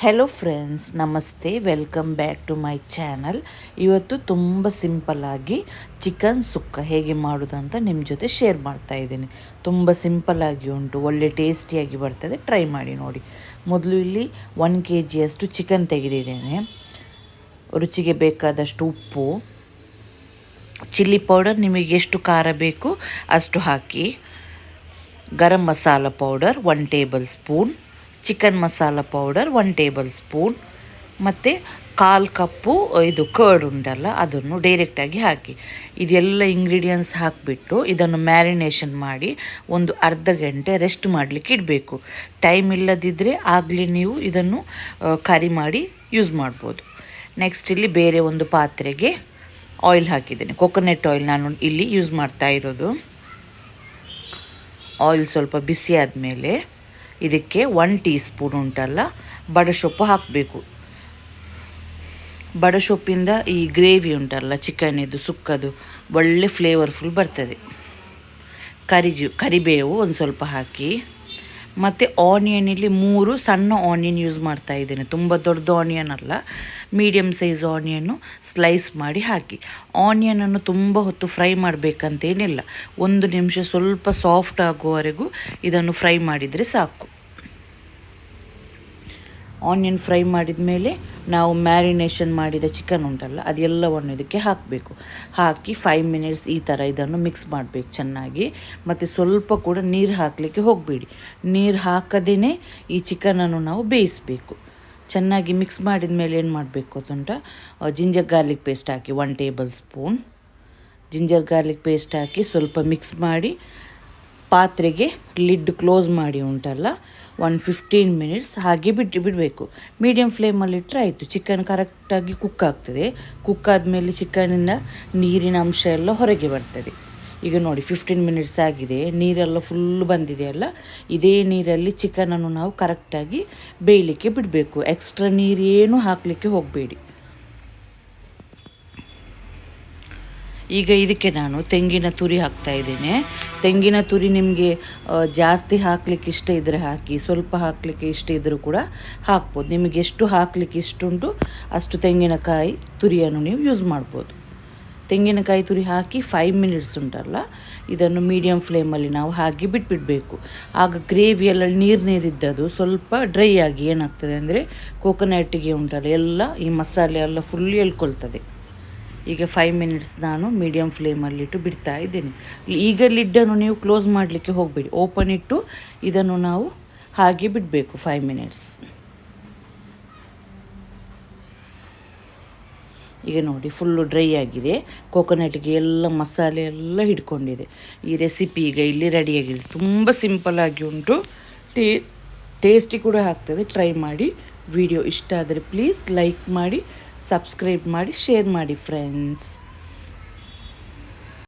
Hello friends ನಮಸ್ತೆ welcome back to my channel ಇವತ್ತು ತುಂಬ ಸಿಂಪಲ್ಲಾಗಿ ಚಿಕನ್ ಸುಕ್ಕ ಹೇಗೆ ಮಾಡೋದು ಅಂತ ನಿಮ್ಮ ಜೊತೆ ಶೇರ್ ಮಾಡ್ತಾ ಇದ್ದೀನಿ. ತುಂಬ ಸಿಂಪಲ್ಲಾಗಿ ಉಂಟು, ಒಳ್ಳೆ ಟೇಸ್ಟಿಯಾಗಿ ಬರ್ತದೆ ಟ್ರೈ ಮಾಡಿ ನೋಡಿ. ಮೊದಲು ಇಲ್ಲಿ ಒನ್ ಕೆ ಜಿಯಷ್ಟು ಚಿಕನ್ ತೆಗೆದಿದ್ದೇನೆ. ರುಚಿಗೆ ಬೇಕಾದಷ್ಟು ಉಪ್ಪು ಚಿಲ್ಲಿ ಪೌಡರ್ ನಿಮಗೆ ಎಷ್ಟು ಖಾರ ಬೇಕು ಅಷ್ಟು ಹಾಕಿ. Garam masala powder one tablespoon chicken masala powder one tablespoon, ಮತ್ತು ಕಾಲು ಕಪ್ಪು, ಇದು ಕರ್ಡ್ ಉಂಟಲ್ಲ, ಅದನ್ನು ಡೈರೆಕ್ಟಾಗಿ ಹಾಕಿ. ಇದೆಲ್ಲ ಇಂಗ್ರೀಡಿಯೆಂಟ್ಸ್ ಹಾಕಿಬಿಟ್ಟು ಇದನ್ನು ಮ್ಯಾರಿನೇಷನ್ ಮಾಡಿ ಒಂದು ಅರ್ಧ ಗಂಟೆ ರೆಸ್ಟ್ ಮಾಡಲಿಕ್ಕೆ ಇಡಬೇಕು. ಟೈಮ್ ಇಲ್ಲದಿದ್ದರೆ ಆಗಲಿ ನೀವು ಇದನ್ನು ಕರಿ ಮಾಡಿ ಯೂಸ್ ಮಾಡ್ಬೋದು. ನೆಕ್ಸ್ಟ್ ಇಲ್ಲಿ ಬೇರೆ ಒಂದು ಪಾತ್ರೆಗೆ ಆಯಿಲ್ ಹಾಕಿದ್ದೇನೆ. ಕೊಕೊನೆಟ್ ಆಯಿಲ್ ನಾನು ಇಲ್ಲಿ ಯೂಸ್ ಮಾಡ್ತಾ ಇರೋದು. ಆಯಿಲ್ ಸ್ವಲ್ಪ ಬಿಸಿ ಆದಮೇಲೆ ಇದಕ್ಕೆ ಒನ್ ಟೀ ಸ್ಪೂನ್ ಉಂಟಲ್ಲ ಬಡಸೊಪ್ಪು ಹಾಕಬೇಕು. ಬಡಸೊಪ್ಪಿಂದ ಈ ಗ್ರೇವಿ ಉಂಟಲ್ಲ ಚಿಕನಿದು ಸುಕ್ಕದು, ಒಳ್ಳೆ ಫ್ಲೇವರ್ಫುಲ್ ಬರ್ತದೆ. ಕರಿಜು, ಕರಿಬೇವು ಒಂದು ಸ್ವಲ್ಪ ಹಾಕಿ. ಮತ್ತು ಆನಿಯನ್ ಇಲ್ಲಿ ಮೂರು ಸಣ್ಣ ಆನಿಯನ್ ಯೂಸ್ ಮಾಡ್ತಾ ಇದ್ದೇನೆ. ತುಂಬ ದೊಡ್ಡದು ಆನಿಯನ್ ಅಲ್ಲ. ಮೀಡಿಯಮ್ ಸೈಜ್ ಆನಿಯನ್ನು ಸ್ಲೈಸ್ ಮಾಡಿ ಹಾಕಿ. ಆನಿಯನನ್ನು ತುಂಬ ಹೊತ್ತು ಫ್ರೈ ಮಾಡಬೇಕಂತೇನಿಲ್ಲ. ಒಂದು ನಿಮಿಷ ಸ್ವಲ್ಪ ಸಾಫ್ಟ್ ಆಗುವವರೆಗೂ ಇದನ್ನು ಫ್ರೈ ಮಾಡಿದರೆ ಸಾಕು. ಆನಿಯನ್ ಫ್ರೈ ಮಾಡಿದ ಮೇಲೆ ನಾವು ಮ್ಯಾರಿನೇಷನ್ ಮಾಡಿದ ಚಿಕನ್ ಉಂಟಲ್ಲ, ಅದೆಲ್ಲವನ್ನು ಇದಕ್ಕೆ ಹಾಕಬೇಕು. ಹಾಕಿ ಫೈವ್ ಮಿನಿಟ್ಸ್ ಈ ಥರ ಇದನ್ನು ಮಿಕ್ಸ್ ಮಾಡಬೇಕು ಚೆನ್ನಾಗಿ. ಮತ್ತು ಸ್ವಲ್ಪ ಕೂಡ ನೀರು ಹಾಕಲಿಕ್ಕೆ ಹೋಗಬೇಡಿ. ನೀರು ಹಾಕದೇ ಈ ಚಿಕನನ್ನು ನಾವು ಬೇಯಿಸಬೇಕು. ಚೆನ್ನಾಗಿ ಮಿಕ್ಸ್ ಮಾಡಿದ ಮೇಲೆ ಏನು ಮಾಡಬೇಕು ಅಂತಂಟ ಜಿಂಜರ್ ಗಾರ್ಲಿಕ್ ಪೇಸ್ಟ್ ಹಾಕಿ one tablespoon ginger garlic paste ಹಾಕಿ ಸ್ವಲ್ಪ ಮಿಕ್ಸ್ ಮಾಡಿ ಪಾತ್ರೆಗೆ ಲಿಡ್ ಕ್ಲೋಸ್ ಮಾಡಿ ಉಂಟಲ್ಲ ಒನ್ ಫಿಫ್ಟೀನ್ ಮಿನಿಟ್ಸ್ ಹಾಗೆ ಬಿಟ್ಟು ಬಿಡಬೇಕು. ಮೀಡಿಯಮ್ ಫ್ಲೇಮಲ್ಲಿಟ್ಟರೆ ಆಯಿತು. ಚಿಕನ್ ಕರೆಕ್ಟಾಗಿ ಕುಕ್ ಆಗ್ತದೆ. ಕುಕ್ ಆದಮೇಲೆ ಚಿಕನಿಂದ ನೀರಿನ ಅಂಶ ಎಲ್ಲ ಹೊರಗೆ ಬರ್ತದೆ. ಈಗ ನೋಡಿ ಫಿಫ್ಟೀನ್ ಮಿನಿಟ್ಸ್ ಆಗಿದೆ. ನೀರೆಲ್ಲ ಫುಲ್ ಬಂದಿದೆಯಲ್ಲ ಇದೇ ನೀರಲ್ಲಿ ಚಿಕನನ್ನು ನಾವು ಕರೆಕ್ಟಾಗಿ ಬೇಯಲಿಕ್ಕೆ ಬಿಡಬೇಕು. ಎಕ್ಸ್ಟ್ರಾ ನೀರೇನು ಹಾಕಲಿಕ್ಕೆ ಹೋಗಬೇಡಿ. ಈಗ ಇದಕ್ಕೆ ನಾನು ತೆಂಗಿನ ತುರಿ ಹಾಕ್ತಾ ಇದ್ದೇನೆ. ತೆಂಗಿನ ತುರಿ ನಿಮಗೆ ಜಾಸ್ತಿ ಹಾಕಲಿಕ್ಕೆ ಇಷ್ಟ ಇದ್ದರೆ ಹಾಕಿ, ಸ್ವಲ್ಪ ಹಾಕಲಿಕ್ಕೆ ಇಷ್ಟ ಇದ್ದರೂ ಕೂಡ ಹಾಕ್ಬೋದು. ನಿಮಗೆ ಎಷ್ಟು ಹಾಕಲಿಕ್ಕೆ ಇಷ್ಟುಂಟು ಅಷ್ಟು ತೆಂಗಿನಕಾಯಿ ತುರಿಯನ್ನು ನೀವು ಯೂಸ್ ಮಾಡ್ಬೋದು. ತೆಂಗಿನಕಾಯಿ ತುರಿ ಹಾಕಿ ಫೈವ್ ಮಿನಿಟ್ಸ್ ಉಂಟಲ್ಲ, ಇದನ್ನು ಮೀಡಿಯಮ್ ಫ್ಲೇಮಲ್ಲಿ ನಾವು ಹಾಕಿ ಬಿಟ್ಬಿಡಬೇಕು. ಆಗ ಗ್ರೇವಿಯೆಲ್ಲ ನೀರು ನೀರಿದ್ದದು ಸ್ವಲ್ಪ ಡ್ರೈ ಆಗಿ ಏನಾಗ್ತದೆ ಅಂದರೆ ಕೋಕೋನಟ್ಟಿಗೆ ಉಂಟಲ್ಲ, ಎಲ್ಲ ಈ ಮಸಾಲೆ ಎಲ್ಲ ಫುಲ್ ಎಳ್ಕೊಳ್ತದೆ ಈಗ ಫೈವ್ ಮಿನಿಟ್ಸ್ ನಾನು ಮೀಡಿಯಮ್ ಫ್ಲೇಮಲ್ಲಿಟ್ಟು ಬಿಡ್ತಾ ಇದ್ದೇನೆ. ಈಗ ಲಿಡ್ಡನ್ನು ನೀವು ಕ್ಲೋಸ್ ಮಾಡಲಿಕ್ಕೆ ಹೋಗಬೇಡಿ. ಓಪನ್ ಇಟ್ಟು ಇದನ್ನು ನಾವು ಹಾಗೆ ಬಿಡಬೇಕು ಫೈವ್ ಮಿನಿಟ್ಸ್ ಈಗ ನೋಡಿ ಫುಲ್ಲು ಡ್ರೈ ಆಗಿದೆ. ಕೋಕೋನಟ್ಗೆ ಎಲ್ಲ ಮಸಾಲೆ ಎಲ್ಲ ಹಿಡ್ಕೊಂಡಿದೆ. ಈ ರೆಸಿಪಿ ಈಗ ಇಲ್ಲಿ ರೆಡಿಯಾಗಿದೆ ತುಂಬ ಸಿಂಪಲ್ಲಾಗಿ ಉಂಟು. ಟೇ ಟೇಸ್ಟಿ ಕೂಡ ಆಗ್ತದೆ. ಟ್ರೈ ಮಾಡಿ ವಿಡಿಯೋ ಇಷ್ಟ ಆದರೆ ಪ್ಲೀಸ್ ಲೈಕ್ ಮಾಡಿ ಸಬ್ಸ್ಕ್ರೈಬ್ ಮಾಡಿ ಶೇರ್ ಮಾಡಿ ಫ್ರೆಂಡ್ಸ್